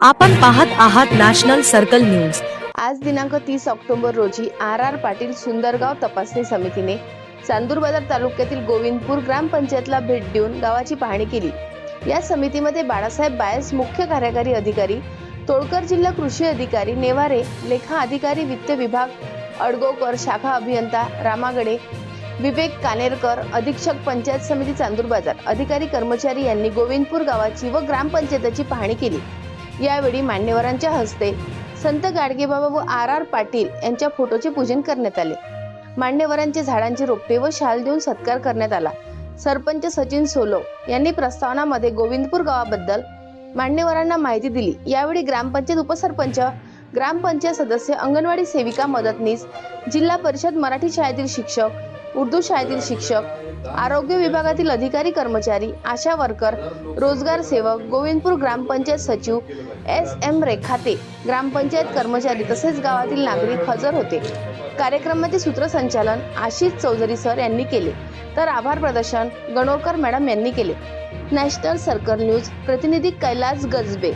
आपण पाहत आहात नॅशनल सर्कल न्यूज. आज दिनांक तीस ऑक्टोबर रोजी आर आर पाटील सुंदरगाव तपासणी समितीने चांदूर बाजार तालुक्यातील गोविंदपूर ग्रामपंचायतला भेट देऊन गावाची पाहणी केली. या समितीमध्ये बाळासाहेब बायस मुख्य कार्यकारी अधिकारी तोडकर जिल्हा कृषी अधिकारी नेवारे लेखा अधिकारी वित्त विभाग अडगोकर शाखा अभियंता रामागडे विवेक कानेरकर अधीक्षक पंचायत समिती चांदूर बाजार अधिकारी कर्मचारी यांनी गोविंदपूर गावाची व ग्रामपंचायतीची पाहणी केली. यावेळी मान्यवरांच्या हस्ते संत गाडगेबाबा व आर आर पाटील यांच्या फोटोचे पूजन करण्यात आले. मान्यवरांचे झाडांची रोपटे व शाल देऊन सत्कार करण्यात आला. सरपंच सचिन सोलो यांनी प्रस्तावनामध्ये गोविंदपूर गावाबद्दल मान्यवरांना माहिती दिली. यावेळी ग्रामपंचायत उपसरपंच ग्रामपंचायत सदस्य अंगणवाडी सेविका मदतनीस जिल्हा परिषद मराठी शाळेतील शिक्षक उर्दू शाळेतील शिक्षक आरोग्य विभागातील अधिकारी कर्मचारी आशा वर्कर रोजगार सेवक गोविंदपूर ग्रामपंचायत सचिव एस एम रेखाते ग्रामपंचायत कर्मचारी तसेच गावातील नागरिक हजर होते. कार्यक्रमाचे सूत्रसंचालन आशिष चौधरी सर यांनी केले. तर आभार प्रदर्शन गणोरकर मॅडम यांनी केले. नॅशनल सर्कल न्यूज प्रतिनिधी कैलास गजबे.